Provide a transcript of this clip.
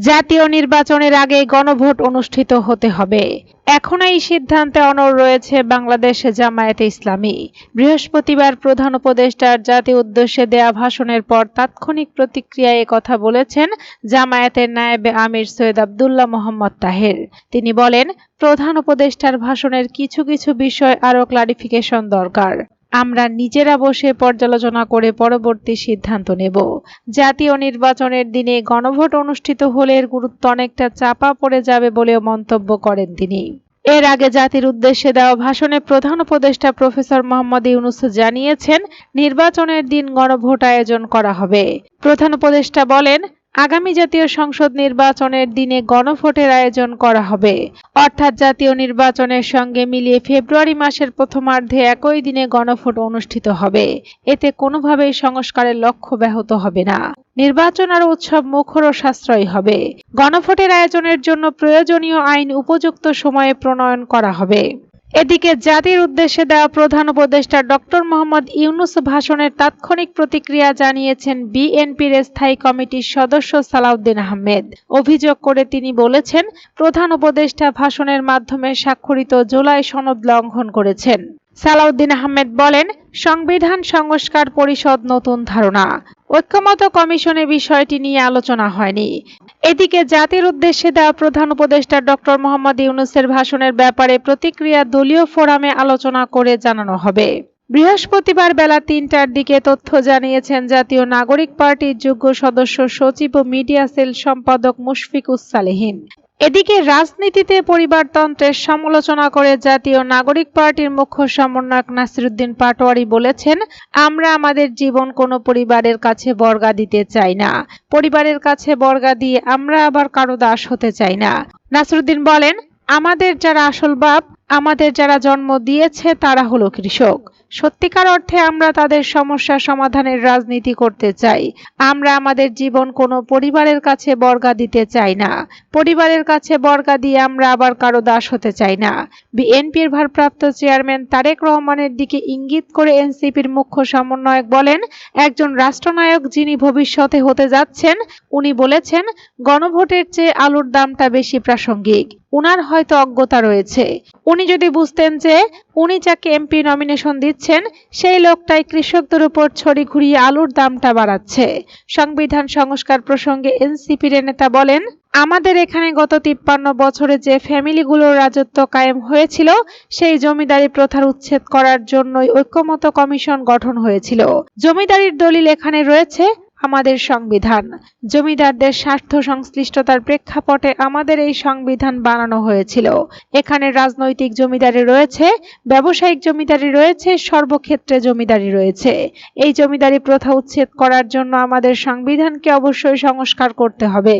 জাতীয় নির্বাচনের আগে গণভোট অনুষ্ঠিত হতে হবে। এখন এই সিদ্ধান্তে অনড় রয়েছে বাংলাদেশ জামায়াতে ইসলামী। বৃহস্পতিবার প্রধান উপদেষ্টার জাতীয় উদ্দেশ্যে দেয়া ভাষণের পর তাৎক্ষণিক প্রতিক্রিয়ায় কথা বলেছেন জামায়াতের নায়েব আমির সৈয়দ আবদুল্লাহ মোহাম্মদ তাহের। তিনি বলেন, প্রধান উপদেষ্টার ভাষণের কিছু কিছু বিষয় আরও ক্লারিফিকেশন দরকার। আমরা নিজেরা বসে পর্যালোচনা করে পরবর্তী সিদ্ধান্ত নেব। জাতীয় নির্বাচনের দিনে গণভোট অনুষ্ঠিত হলে এর গুরুত্ব অনেকটা চাপা পড়ে যাবে বলেও মন্তব্য করেন তিনি। এর আগে জাতির উদ্দেশ্যে দেওয়া ভাষণে প্রধান উপদেষ্টা প্রফেসর মোহাম্মদ ইউনুস জানিয়েছেন, নির্বাচনের দিন গণভোট আয়োজন করা হবে। প্রধান উপদেষ্টা বলেন আগামী জাতীয় সংসদ নির্বাচনের দিনে গণভোটের আয়োজন করা হবে। অর্থাৎ জাতীয় নির্বাচনের সঙ্গে মিলিয়ে ফেব্রুয়ারি মাসের প্রথমার্ধে একই দিনে গণভোট অনুষ্ঠিত হবে। এতে কোনোভাবেই সংস্কারের লক্ষ্য ব্যাহত হবে না। নির্বাচন আর উৎসব মুখর ও সাশ্রয়ী হবে। গণভোটের আয়োজনের জন্য প্রয়োজনীয় আইন উপযুক্ত সময়ে প্রণয়ন করা হবে। এদিকে জাতির উদ্দেশ্যে দেওয়া প্রধান উপদেষ্টা ডক্টর মোহাম্মদ ইউনুস ভাষণের তাৎক্ষণিক প্রতিক্রিয়া জানিয়েছেন বিএনপির স্থায়ী কমিটির সদস্য সালাউদ্দিন আহমেদ। অভিযোগ করে তিনি বলেছেন, প্রধান উপদেষ্টা ভাষণের মাধ্যমে স্বাক্ষরিত জুলাই সনদ লঙ্ঘন করেছেন। সালাউদ্দিন আহমেদ বলেন, সংবিধান সংস্কার পরিষদ নতুন ধারণা। ঐক্যমত কমিশনে বিষয়টি নিয়ে আলোচনা হয়নি। এদিকে জাতির উদ্দেশ্যে দেওয়া প্রধান উপদেষ্টা ডক্টর মোহাম্মদ ইউনুসের ভাষণের ব্যাপারে প্রতিক্রিয়া দলীয় ফোরামে আলোচনা করে জানানো হবে। বৃহস্পতিবার বেলা তিনটার দিকে তথ্য জানিয়েছেন জাতীয় নাগরিক পার্টির যোগ্য সদস্য সচিব ও মিডিয়া সেল সম্পাদক মুশফিকুস সালেহীন। এদিকে রাজনীতিতে পরিবারতন্ত্রের সমালোচনা করে জাতীয় নাগরিক পার্টির মুখ্য সমন্বয়ক নাসিরুদ্দিন পাটোয়ারি বলেছেন, আমরা আমাদের জীবন কোনো পরিবারের কাছে বর্গা দিতে চাই না। পরিবারের কাছে বর্গা দিয়ে আমরা আবার কারও দাস হতে চাই না। নাসিরুদ্দিন বলেন, আমাদের যারা আসল বাপ আমাদের যারা জন্ম দিয়েছে, তারা হলো কৃষক। সত্যিকার অর্থে আমরা তাদের সমস্যা সমাধানের রাজনীতি করতে চাই। আমরা আমাদের জীবন কোনো পরিবারের কাছে বর্গা দিতে চাই না। পরিবারের কাছে বর্গা দিয়ে আমরা আবার কারও দাস হতে চাই না। বিএনপির ভারপ্রাপ্ত চেয়ারম্যান তারেক রহমানের দিকে ইঙ্গিত করে এনসিপির মুখ্য সমন্বয়ক বলেন, একজন রাষ্ট্রনায়ক যিনি ভবিষ্যতে হতে যাচ্ছেন, উনি বলেছেন, গণভোটের চেয়ে আলুর দামটা বেশি প্রাসঙ্গিক। উনার হয়তো অজ্ঞতা রয়েছে। উনি যদি বুঝতেন যে উনি যাকে এমপি নমিনেশন দিচ্ছেন, সেই লোকটাই কৃষকদের উপর ছড়ি ঘুরিয়ে আলুর দামটা বাড়াচ্ছে। সংবিধান সংস্কার প্রসঙ্গে এনসিপির নেতা বলেন, আমাদের এখানে গত তিপ্পান্ন বছরে যে ফ্যামিলিগুলোর রাজত্ব কায়েম হয়েছিল, সেই জমিদারি প্রথার উচ্ছেদ করার জন্যই ঐক্যমত কমিশন গঠন হয়েছিল। জমিদারির দলিল এখানে রয়েছে আমাদের সংবিধান। জমিদারদের স্বার্থ সংশ্লিষ্টতার প্রেক্ষাপটে আমাদের এই সংবিধান বানানো হয়েছিল। এখানে রাজনৈতিক জমিদারি রয়েছে, ব্যবসায়িক জমিদারি রয়েছে, সর্বক্ষেত্রে জমিদারি রয়েছে। এই জমিদারি প্রথা উচ্ছেদ করার জন্য আমাদের সংবিধানকে অবশ্যই সংস্কার করতে হবে।